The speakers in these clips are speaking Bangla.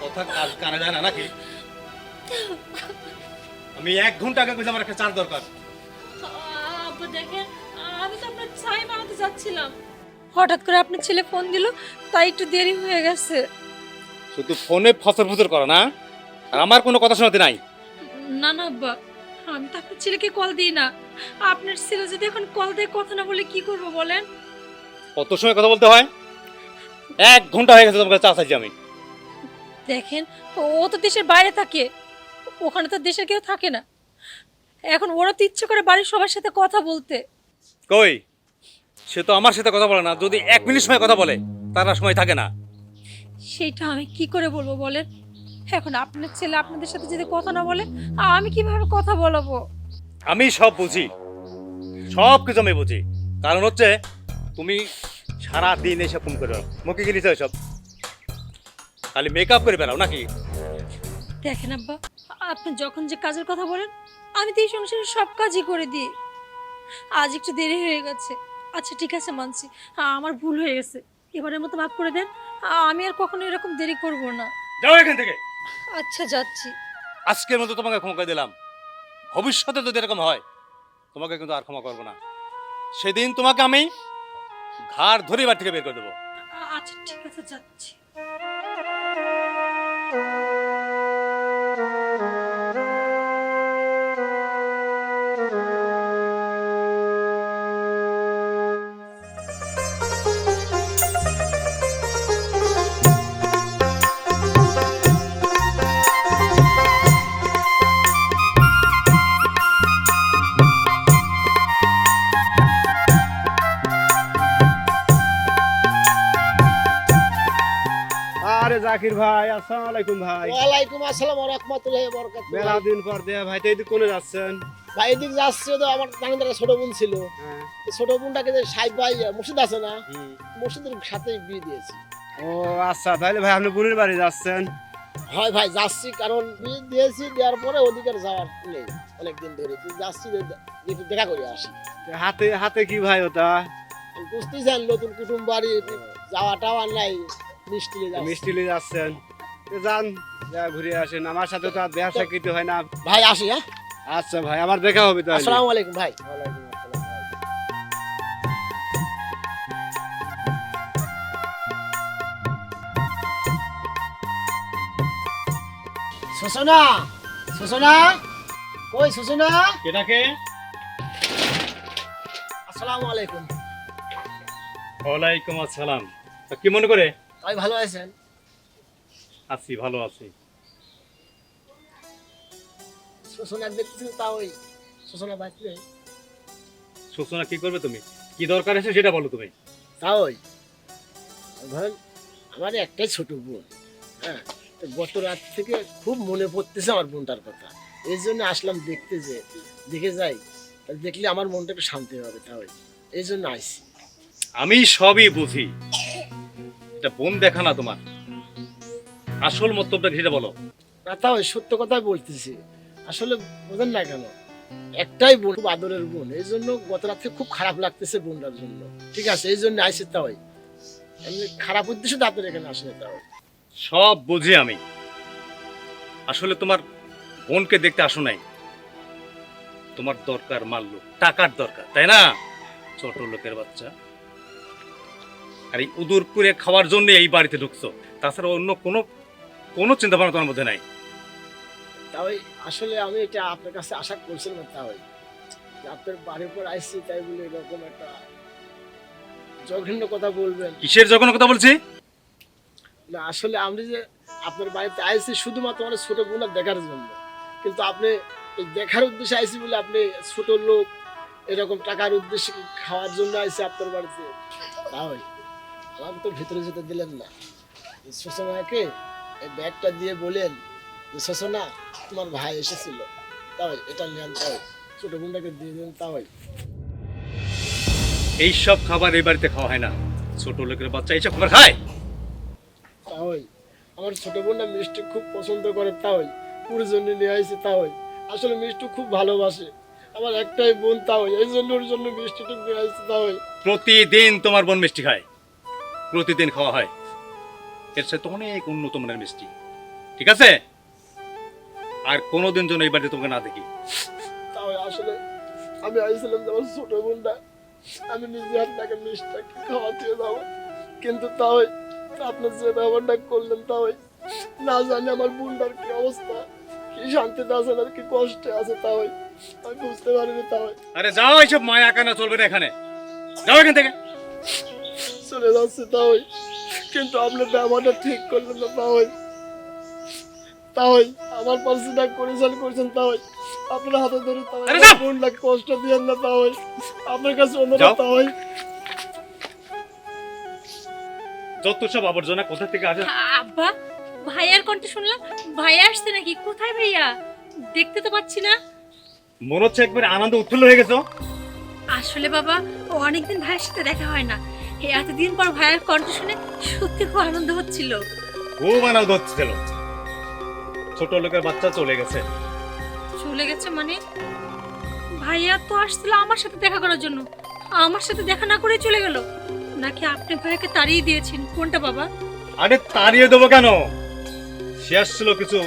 কথা কানে যায় না নাকি? আমি এক ঘণ্টা আগে কইলাম আমার একটা চার দরকার। আব্বা দেখেন আমি তো আপনার চাই বানাতে যাচ্ছিলাম। হঠাৎ করে আপনার ছেলে ফোন দিল তাই একটু দেরি হয়ে গেছে। শুধু ফোনে ফসর ফসর করো না আর আমার কোনো কথা শোনাতে নাই। না না আব্বা আমি তো আপনার ছেলেকে কল দিই না। আপনার ছেলে যদি এখন কল দিয়ে কথা না বলে কি করব বলেন? কত সময় কথা বলতে হয়? এক ঘণ্টা হয়ে গেছে তোমার কাছে চা চাইছি আমি। দেখেন ও তো দেশের বাইরে থাকে। ওখানে তো দেশের কেউ থাকে না। এখন ওরা তো ইচ্ছে করে বাড়ির সবার সাথে কথা বলতে। কই? সে তো আমার সাথে কথা বলে না। যদি এক মিনিট সময় কথা বলে তার সময় থাকে না। সেইটা আমি কি করে বলব বলেন? এখন আপনার ছেলে আপনাদের সাথে যদি কথা না বলে আমি কীভাবে কথা বলাবো? আমি সব বুঝি। সব কিছু আমি বুঝি। কারণ হচ্ছে তুমি সারা দিন এসে ফোন করে। মুখে নিতে সব খালি মেকআপ করে বেড়াও নাকি? দেখেন আব্বা আপনি যখন যে কাজের কথা বলেন আমি তো এই সংসারে সব কাজই করে দিই। আজ একটু দেরি হয়ে গেছে। আচ্ছা ঠিক আছে মানছি। আমার ভুল হয়ে গেছে। এবারের মতো মাফ করে দেন। আমি আর কখনো এরকম দেরি করব না। যাও এখান থেকে। আচ্ছা যাচ্ছি। আজকের মতো তোমাকে ক্ষমা করে দিলাম। ভবিষ্যতে যদি এরকম হয় তোমাকে কিন্তু আর ক্ষমা করব না। সেদিন তোমাকে আমি ঘাড় ধরে বাড়ি থেকে বের করে দেবো। আচ্ছা ঠিক আছে যাচ্ছি। জাকির ভাই আসসালামু আলাইকুম ভাই। ওয়ালাইকুম আসসালাম ওয়া রাহমাতুল্লাহি ওয়া বারাকাতুহু। মেলা দিন পর দেয়া ভাই তো এদিক কোনে যাচ্ছেন? ভাই এদিক যাচ্ছে তো আমার নানিদার ছোট বোন ছিল। হ্যাঁ, ছোট বোনটাকে যে সাহেব ভাই মুর্শিদ আছে না। মুর্শিদের সাথে বিয়ে দিয়েছি। ও আচ্ছা তাহলে ভাই আপনি বোনের বাড়ি যাচ্ছেন? হয় ভাই যাচ্ছি কারণ বিয়ে দিয়েছি দেওয়ার পরে ওদিকের যাওয়ার নেই অনেকদিন ধরে। তুই যাচ্ছি দেখা করে আসি। হাতে হাতে কি ভাই ওটা? চান নতুন কুটুম বাড়ি যাওয়া টাওয়া নাই। মিষ্টি নিয়ে যাচ্ছি। মিষ্টি নিয়ে যাচ্ছেন যান যা ঘুরে আসেন। আমার সাথে তো আর হয় না। ভাই আসি হ্যাঁ? আচ্ছা ভাই দেখা হবে তাহলে। আসসালামু আলাইকুম ভাই। সুসনা সুসনা কই সুসনা? আসসালামু আলাইকুম। ওয়ালাইকুম আসসালাম। তা কি মনে করে? ভাই ভালো আছেন? আছি ভালো আছি। সুসনা দেখতেছেন তা ওই সুসনা বাঁচলে সূচনা কি করবে তুমি? কি দরকার আছে সেটা বলো তুমি। তা ওই। ধরেন আমার একটাই ছোট বোন হ্যাঁ? গত রাত থেকে খুব মনে পড়তেছে আমার বোনটার কথা। এই জন্য আসলাম দেখতে যে দেখে যাই। দেখলে আমার মনটা একটু শান্তি হবে তা ওই। এই জন্য আসছি আমি সবই বুঝি। এটা বোন দেখা না তোমার। আসল মতলবটা সেটা বলো। না তা ওই সত্য কথাই বলতেছি। আসলে বোঝেন না কেন একটাই বোন খুব আদরের বোন এই জন্য গত রাত থেকে খুব খারাপ লাগতেছে বোনটার জন্য। ঠিক আছে এই জন্য আইসি তা ওই এমনি খারাপ উদ্দেশ্য তো আপনার এখানে আসলে তা ওই সব বুঝি আমি। আসলে তোমার বোনকে দেখতে আসো নাই। তোমার দরকার মাল্য টাকার দরকার তাই না? ছোট লোকের বাচ্চা। আর এই উদুর করে খাওয়ার জন্য এই বাড়িতে ঢুকছো। তাছাড়া অন্য কোনো কোনো চিন্তা ভাবনা তোমার মধ্যে নাই? তাই আসলে আমি এটা আপনার কাছে আশা করছিলাম তাই আপনার বাড়ির উপর আইসি তাই বলে এরকম একটা জঘন্য কথা বলবেন। কিসের জঘন্য কথা বলছি? না আসলে আমি যে আপনার বাড়িতে আইসি শুধুমাত্র আমার ছোট বোনার দেখার জন্য। কিন্তু আপনি এই দেখার উদ্দেশ্যে আইসি বলে আপনি ছোট লোক এরকম টাকার উদ্দেশ্যে খাওয়ার জন্য আইসি আপনার বাড়িতে। তাই আমাকে তো ভিতরে যেতে দিলেন না। শোষণাকে এই ব্যাগটা দিয়ে বলেন যে শোষণা তোমার ভাই এসেছিল। তাই এটা নেন তাই ছোট বোনটাকে দিয়ে দেন তাই এই সব খাবার এই বাড়িতে খাওয়া হয় না। ছোট লোকের বাচ্চা এইসব খাবার খায়? তাই আমার ছোট বোনটা মিষ্টি খুব পছন্দ করে তাই ওর জন্য নিয়ে আসি তাই আসলে মিষ্টি খুব ভালোবাসে। আমার একটাই বোন তাই এই জন্য ওর জন্য মিষ্টিটুকু নিয়ে আসি তাই প্রতিদিন তোমার বোন মিষ্টি খায়। প্রতিদিন খাওয়া হয়। এর সাথে অনেক উন্নত মানের মিষ্টি। ঠিক আছে? আর কোনোদিন যেন এই বাড়িতে তোমাকে না দেখি। তাই আসলে আমি আইছিলাম যে ছোট বোনটা আমি নিজে হাত তাকে মিষ্টি খাওয়াতে যাব। কিন্তু তাই আপনি যে ব্যবহারটা করলেন তাই না জানি আমার বোনটার কি অবস্থা কি শান্তিতে আছে না কি কষ্টে আছে তাই আমি বুঝতে পারিনি তাই আরে যাও এইসব মায়া কানা চলবে না এখানে। যাও এখান থেকে। চলে যাচ্ছে তাই কিন্তু আপনি ব্যবহারটা ঠিক করলেন না তাই তাই আমার পার্সিটা করেছেন করেছেন তাই আপনার হাতে ধরে তাই কষ্ট দিয়েন না তাই আপনার কাছে। অনুরোধ তাই যত সব আবর্জনা কোথা থেকে আসে? আব্বা ভাইয়ার কণ্ঠে শুনলাম। ভাইয়া আসছে নাকি? কোথায় ভাইয়া? দেখতে তো পাচ্ছি না। মনে হচ্ছে একবার আনন্দ উৎফুল্ল হয়ে গেছো। আসলে বাবা অনেকদিন ভাইয়ের সাথে দেখা হয় না। এই এতদিন পর ভাইয়ের কণ্ঠ শুনে সত্যি খুব আনন্দ হচ্ছিল। খুব আনন্দ হচ্ছিল। ছোট লোকের বাচ্চা চলে গেছে। চলে গেছে মানে? ভাইয়া তো আসছিল আমার সাথে দেখা করার জন্য। আমার সাথে দেখা না করে চলে গেল। নাকি আপনি ভাইয়াকে তাড়িয়ে দিয়েছেন? কোনটা বাবা? আরে তাড়িয়ে দেবো কেন? সে আসছিল কিছু।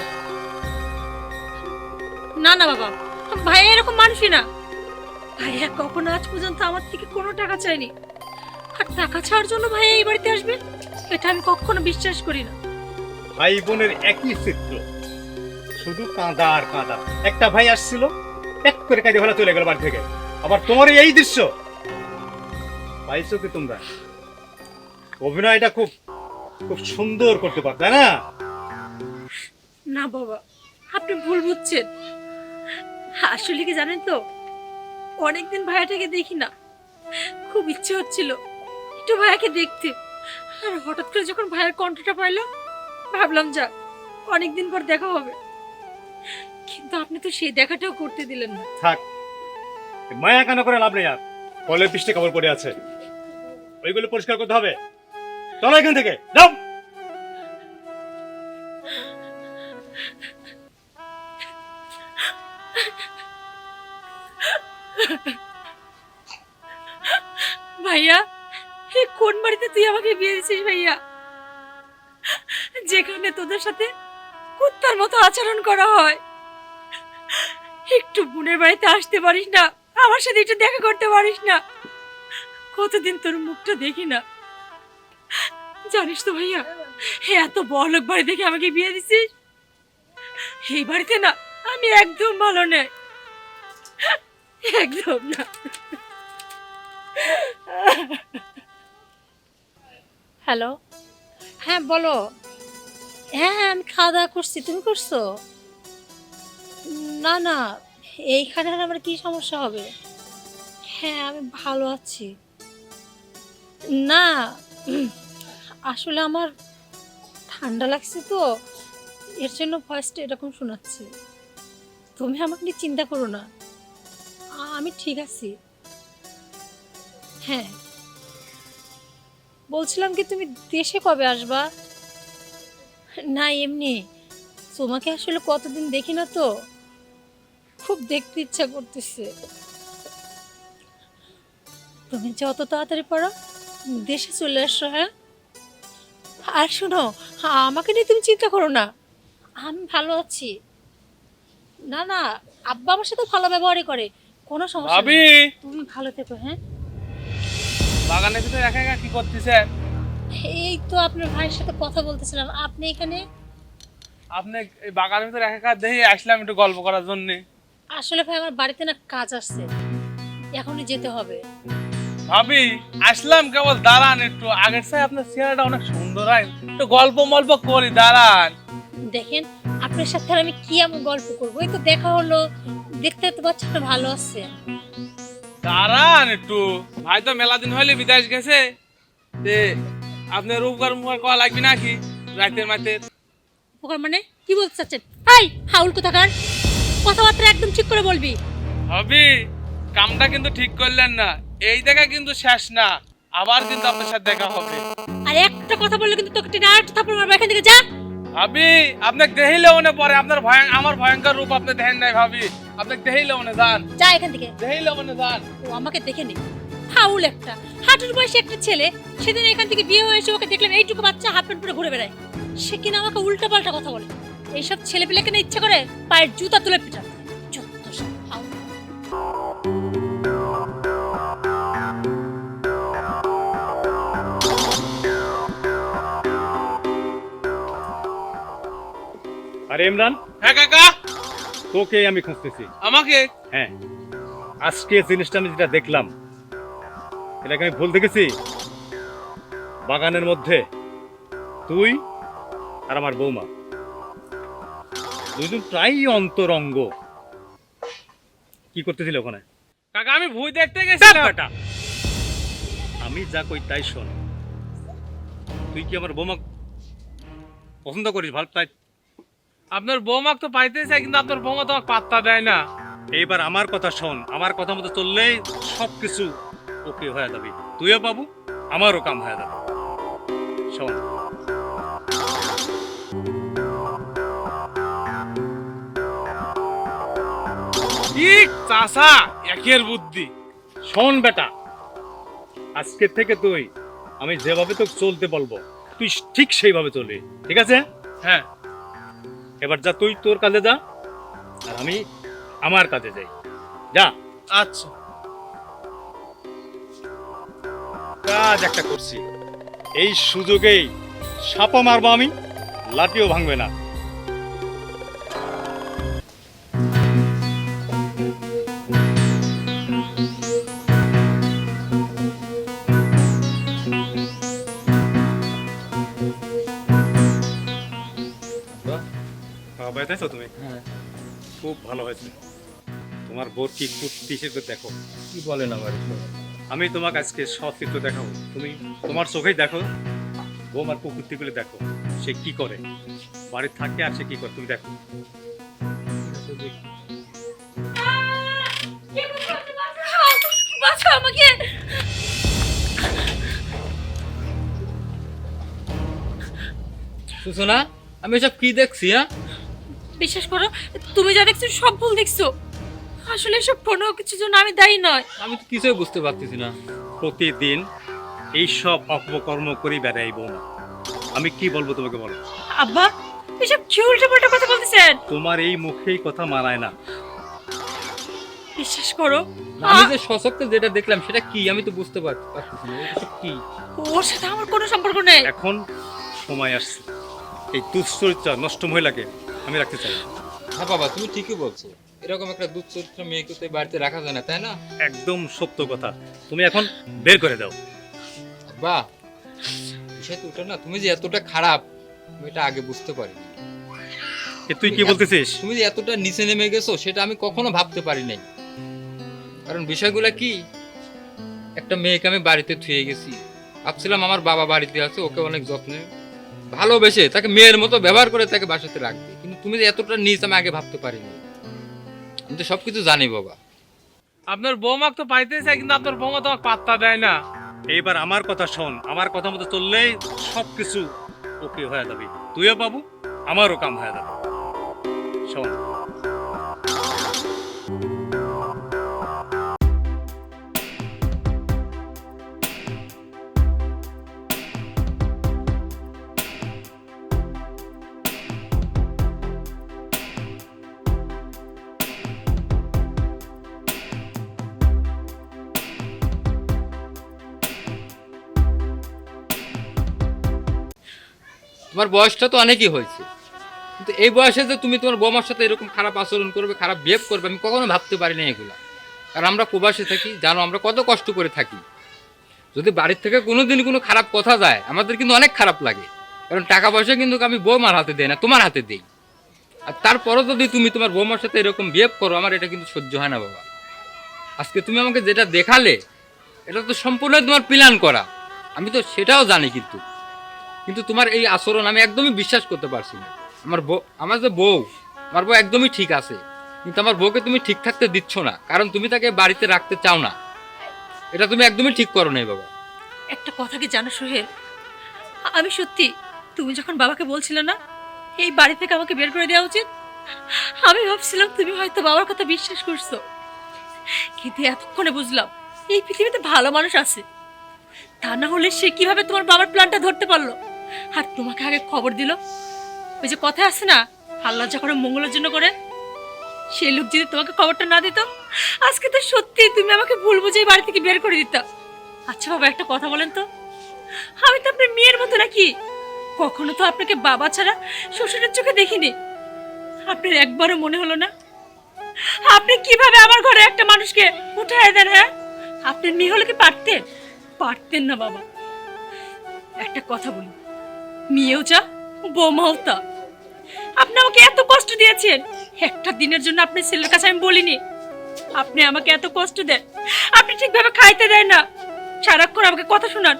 না না বাবা ভাইয়া এরকম মানুষই না। ভাইয়া কখনো আজ পর্যন্ত আমার থেকে কোনো টাকা চায়নি। আর টাকা ছাড়ার জন্য ভাইয়া এই বাড়িতে আসবে? এটা আমি কখনো বিশ্বাস করি না। ভাই বোনের একই চিত্র। শুধু কাঁদা আর কাঁদা। একটা ভাই আসছিল এক করে কাঁদে ফেলা চলে গেল বাড়ি থেকে। আবার তোমার এই দৃশ্য। পাইছো কি তোমরা। অভিনয়টা খুব খুব সুন্দর করতে পারো তাই না? না বাবা আপনি ভুল বুঝছেন। আসলে কি জানেন তো? অনেকদিন ভাইয়াটাকে দেখি না। খুব ইচ্ছে হচ্ছিল। একটু ভাইয়াকে দেখতে। আর হঠাৎ করে যখন ভাইয়ের কণ্ঠটা পাইলাম ভাবলাম যা অনেকদিন পর দেখা হবে। কিন্তু আপনি তো সেই দেখাটাও করতে দিলেন না। থাক মায়া কেন করে লাভ নেই আর? কলের পৃষ্ঠে কাপড় পড়ে আছে। ওইগুলো পরিষ্কার করতে হবে। চলো এখান থেকে যাও! ভাইয়া কোন বাড়িতে তুই আমাকে বিয়ে দিছিস ভাইয়া? যেখানে তোদের সাথে কুত্তার মতো আচরণ করা হয়। একটু বোনের বাড়িতে আসতে পারিস না, আমার সাথে একটু দেখা করতে পারিস না। কতদিন তোর মুখটা দেখি না। জানিস তো ভাইয়া, হে এত বড় বাড়ি দেখে আমাকে বিয়ে দিছিস? এই বাড়িতে না, আমি একদম ভালো নেই। একদম না। হ্যালো। হ্যাঁ বলো। হ্যাঁ হ্যাঁ আমি খাওয়া দাওয়া করছি। তুমি করছ? না না, এইখানে আর আমার কি সমস্যা হবে? হ্যাঁ আমি ভালো আছি। না, আসলে আমার ঠান্ডা লাগছে তো, এর জন্য ভয়েসটা এরকম শোনাচ্ছে। তুমি আমাকে নিয়ে চিন্তা করো না। আমি ঠিক আছি। হ্যাঁ। বলছিলাম কি তুমি দেশে কবে আসবা? না এমনি। তোমাকে আসলে কতদিন দেখি না তো? খুব দেখতে ইচ্ছা করতেছে। তুমি যত তাড়াতাড়ি পারো দেশে চলে আসো হ্যাঁ? আর শোনো আমাকে নিয়ে তুমি চিন্তা করো না। আমি ভালো আছি। না না আব্বা আমার সাথে ভালো ব্যবহারই করে। কোনো সমস্যা নেই। তুমি ভালো থেকো হ্যাঁ? বাগানের ভিতরে একা একা কি করতেছেন? এই তো আপনার ভাইয়ের সাথে কথা বলতেছিলাম। আপনি এখানে? আপনি এই বাগানের ভিতরে একা একা দেখে আসলাম একটু গল্প করার জন্য। আসলে ভাই আমার বাড়িতে না কাজ আসছে এখনই যেতে হবে। ভাবি আসলাম কেবল দাঁড়ান একটু। আগের চাই আপনার চেহারাটা অনেক সুন্দর হয় একটু গল্প মল্প করি দাঁড়ান। দেখেন আপনার সাথে আমি কি এমন গল্প করব? এই তো দেখা হলো। দেখতে তো বাচ্চাটা ভালো আছে। দাঁড়ান একটু। ভাই তো মেলা দিন হইলে বিদেশ গেছে। তে আপনার উপকার মুখার করা লাগবে নাকি? রাতের মাতের উপকার মানে? কি বলতে চাচ্ছেন? হাই হাউল কোথাকার? কথাবার্তা একদম ঠিক করে বলবি। ভাবি কামটা কিন্তু ঠিক করলেন না। এই দেখা কিন্তু শেষ না। আবার কিন্তু আপনার সাথে দেখা হবে। আর একটা কথা বললে কিন্তু তোকে টেনে আরেকটা থাপ্পড় মারবো। এখান থেকে যা। ভাবি আপনাকে দেখিলে মনে পরে আপনার ভয়ঙ্কর আমার ভয়ঙ্কর রূপ আপনি দেখেন নাই ভাবি। আপনাকে দেখিলে মনে যান। যা এখান থেকে। দেখিলে মনে যান। ও আমাকে দেখে নে। হাউল একটা। হাটুর বয়সে একটা ছেলে সেদিন এখান থেকে বিয়ে হয়েছে ওকে দেখলাম এইটুকু বাচ্চা হাফ প্যান্ট পরে ঘুরে বেড়ায়। সে কিনা আমাকে উল্টা পাল্টা কথা বলে। এইসব ছেলেপিলেকে না ইচ্ছা করে পায়ের জুতা তুলে আরে ইমরান। হ্যাঁ কাকা। তোকে আমি খুঁজতেছি। আমাকে? হ্যাঁ। আজকে জিনিসটা আমি যেটা দেখলাম এটাকে আমি ভুল দেখেছি? বাগানের মধ্যে তুই আর আমার বৌমা। দুজন প্রায় অন্তরঙ্গ। কি করতেছিল ওখানে? কাকা আমি ভুই দেখতে গেছিলাম। বেটা, আমি যা কই তাই শোন। তুই কি আমার বৌমা পছন্দ করিস ভালো তাই আপনার বৌমাক তো পাইতে চাই কিন্তু আপনার বৌমা তোমাকে পাত্তা দেয় না। এইবার আমার কথা শোন আমার কথা মতো চললেই সব কিছু ওকে হয়ে যাবে। তুইও পাবু আমারও কাম হয়ে যাবে। শোন। ঠিক চাষা একের বুদ্ধি। শোন বেটা আজকে থেকে তুই আমি যেভাবে তোকে চলতে বলব তুই ঠিক সেইভাবে চলবি ঠিক আছে? হ্যাঁ। এবার যা, তুই তোর কাজে যা, আর আমি আমার কাজে যাই। যা। আচ্ছা। কাজ একটা করছি। এই সুযোগেই সাপ মারবো আমি, লাঠিও ভাঙবে না। বেড়াইছো তুমি? খুব ভালো হয়েছে। তোমার বোর কি কুর্তি হিসেবে দেখো? কি বলেন আমার আমি তোমাকে আজকে সচিত্র দেখাবো। তুমি তোমার চোখেই দেখো বৌমার কুকুরটিগুলো দেখো সে কি করে? বাড়ি থাকে আর সে কি করে? তুমি দেখো। আমাকে সুসনা আমি এসব কি দেখছি হ্যাঁ? বিশ্বাস করো তুমি যা দেখছ সব ভুল দেখছ। আসলে সব কোনো কিছুর জন্য আমি দায়ী নয়। আমি তো কিছুই বুঝতে পারতেছি না। প্রতিদিন এই সব অপকর্ম করি বেড়াই বৌমা। আমি কি বলব তোমাকে বলো? আব্বা এসব কি উল্টো পাল্টা কথা বলতেছেন? তোমার এই মুখেই কথা মানায় না। বিশ্বাস করো আমি যে সশক্ত যেটা দেখলাম সেটা কি? আমি তো বুঝতে পার- পারতেছি না এসব কি? ওর সাথে আমার কোনো সম্পর্ক নেই। এখন সময় আসছে। এই দুশ্চরিত্রা নষ্ট মহিলাকে আমি রাখতে চাই। হ্যাঁ বাবা তুমি ঠিকই বলছো। এরকম একটা দুধচরিত্র মেয়েকে তো বাড়িতে রাখা যায় না তাই না? একদম সত্য কথা। তুমি এখন বের করে দাও। বা বিষয় তো ওটা না তুমি যে এতটা খারাপ আমি এটা আগে বুঝতে পারি এ তুই কি বলতেছিস? তুমি যে এতটা নিচে নেমে গেছো সেটা আমি কখনো ভাবতে পারি নাই। কারণ বিষয়গুলো কি? একটা মেয়েকে আমি বাড়িতে থুয়ে গেছি। ভাবছিলাম আমার বাবা বাড়িতে আছে ওকে অনেক যত্নে ভালোবেসে তাকে মেয়ের মতো ব্যবহার করে তাকে বাসাতে রাখবে। কিন্তু তুমি যে এতটা নিচ আমি আগে ভাবতে পারিনি। আমি তো সবকিছু জানি বাবা। আপনার বৌমাক তো পাইতে চাই কিন্তু আপনার বৌমা তোমাকে পাত্তা দেয় না। এইবার আমার কথা শোন আমার কথা মতো চললেই সব কিছু ওকে হয়ে যাবে। তুইও পাবো আমারও কাম হয়ে যাবে। শোন। তোমার বয়সটা তো অনেকই হয়েছে। কিন্তু এই বয়সে যে তুমি তোমার বৌমার সাথে এরকম খারাপ আচরণ করবে, খারাপ বিহেভ করবে, আমি কখনো ভাবতে পারি না এগুলা। কারণ আমরা প্রবাসে থাকি, জানো, আমরা কত কষ্ট করে থাকি। যদি বাড়ির থেকে কোনোদিন কোনো খারাপ কথা যায়, আমাদের কিন্তু অনেক খারাপ লাগে। কারণ টাকা পয়সা কিন্তু আমি বৌমার হাতে দেই না, তোমার হাতে দেই। আর তারপরও যদি তুমি তোমার বৌমার সাথে এরকম বিহেভ করো, আমার এটা কিন্তু সহ্য হয় না বাবা। আজকে তুমি আমাকে যেটা দেখালে, এটা তো সম্পূর্ণ তোমার প্ল্যান করা। আমি তো সেটাও জানি কিন্তু। কিন্তু তোমার এই আচরণ আমি একদমই বিশ্বাস করতে পারছি না। আমার বউ আমার যে বউ, আমার বউ একদমই ঠিক আছে। কিন্তু আমার বউকে তুমি ঠিক থাকতে দিচ্ছ না, কারণ তুমি তাকে বাড়িতে রাখতে চাও না। এটা তুমি একদমই ঠিক করো নাই, বাবা। একটা কথা কি জানো, সোহেল? আমি সত্যি, তুমি যখন বাবাকে বলছিলে না, এই বাড়ি থেকে আমাকে বের করে দেওয়া উচিত? আমি ভাবছিলাম তুমি হয়তো বাবার কথা বিশ্বাস করছ। কিন্তু এতক্ষণে বুঝলাম, এই পৃথিবীতে ভালো মানুষ আছে। তা না হলে সে কীভাবে তোমার বাবার প্ল্যানটা ধরতে পারল? আর তোমাকে আগে খবর দিল? ওই যে কথা আছে না, আল্লাহ যা করে মঙ্গলের জন্য করে। সেই লোক যদি তোমাকে খবরটা না দিত, আজকে তো সত্যি তুমি আমাকে ভুল বুঝে বাড়ি থেকে বের করে দিত। আচ্ছা বাবা, একটা কথা বলেন তো। আমি তো আপনার মেয়ের মতো নাকি? কখনো তো আপনাকে বাবা ছাড়া শ্বশুরের চোখে দেখিনি। আপনার একবারও মনে হলো না? আপনি কীভাবে আমার ঘরে একটা মানুষকে উঠায় দেন হ্যাঁ? আপনি মেয়ে হলে কি পারতেন? পারতেন না বাবা। একটা কথা বলি মেয়েও যা, বৌমাও আপনি আমাকে এত কষ্ট দিয়েছেন। একটা দিনের জন্য আপনি ছেলের কাছে আমি বলিনি। আপনি আমাকে এত কষ্ট দেন। আপনি ঠিকভাবে খাইতে দেন না। সারাক্ষণ আমাকে কথা শোনান।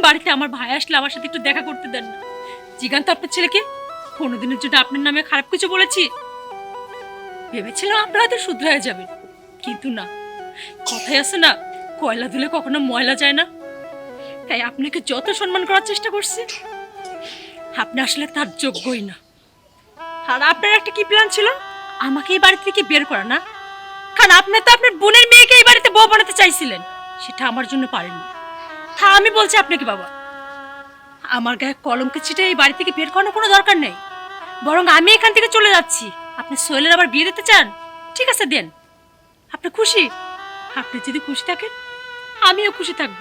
বাড়িতে আমার ভাই আসলে আমার সাথে একটু দেখা করতে দেন না। জিগান তো আপনার ছেলেকে, কোনোদিনের জন্য আপনার নামে খারাপ কিছু বলেছি। ভেবেছিলাম আপনারা হয়তো হয়ে যাবেন কিন্তু না। কথাই আছে না, কয়লা ধুলে কখনো ময়লা যায় না। তাই আপনাকে যত সম্মান করার চেষ্টা করছি আপনি আসলে তার যোগ্যই না। আর আপনার একটা কি প্ল্যান ছিল? আমাকে এই বাড়ি থেকে বের করা না? কারণ আপনি তো আপনার বোনের মেয়েকে এই বাড়িতে বউ বানাতে চাইছিলেন। সেটা আমার জন্য পারেননি। হ্যাঁ আমি বলছি আপনাকে বাবা, আমার গায়ে কলমকে ছিটে এই বাড়ি থেকে বের করানোর কোনো দরকার নেই। বরং আমি এখান থেকে চলে যাচ্ছি। আপনি সোহেলের আবার বিয়ে দিতে চান? ঠিক আছে, দেন। আপনি খুশি? আপনি যদি খুশি থাকেন, আমিও খুশি থাকব।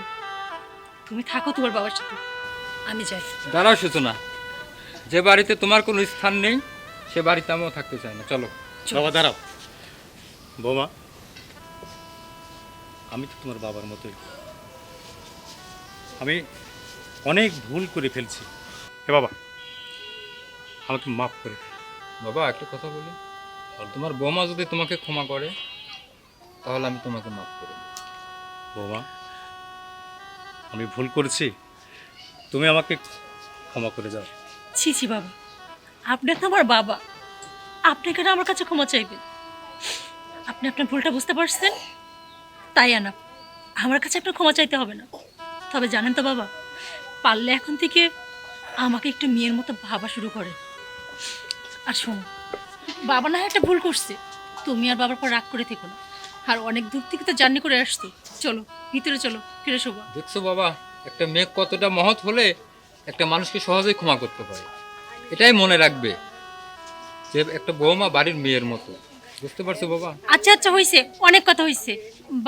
তুমি থাকো তোমার বাবার সাথে। আমি যাই। দাঁড়াও, সূচনা। যে বাড়িতে তোমার কোনো স্থান নেই সে বাড়িতে আমিও থাকতে চাই না। চলো। বাবা দাঁড়াও। বৌমা আমি তো তোমার বাবার মতোই। আমি অনেক ভুল করে ফেলছি। হে বাবা আমাকে মাফ করে বাবা একটা কথা বলি। তোমার বৌমা যদি তোমাকে ক্ষমা করে তাহলে আমি তোমাকে মাফ করে। বৌমা আমি ভুল করেছি। তুমি আমাকে ক্ষমা করে যাও ছি ছি, বাবা। আপনি তো আমার বাবা। আপনি কেন আমার কাছে ক্ষমা চাইবেন? আপনি আপনার ভুলটা বুঝতে পারছেন? তাই আনা, আমার কাছে আপনার ক্ষমা চাইতে হবে না। তবে জানেন তো বাবা, পারলে এখন থেকে আমাকে একটু মেয়ের মতো ভাবা শুরু করে আর শোনো, বাবা না একটা ভুল করছে। তুমি আর বাবার পর রাগ করে থেকো না। আর অনেক দূর থেকে তো জার্নি করে আসছো। চলো, ভিতরে চলো, ফিরে শোভা দেখছ বাবা, একটা মেয়ে কতটা মহৎ হলে একটা মানুষকে সহজেই ক্ষমা করতে পারে এটাই মনে রাখবে যে একটা বৌমা বাড়ির মেয়ের মতো। বুঝতে পারছ বাবা? আচ্ছা আচ্ছা হইছে। অনেক কথা হইছে।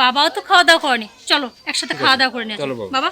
বাবাও তো খাওয়া দাওয়া করেনি। চলো একসাথে খাওয়া দাওয়া করে নিয়ে চলো বাবা।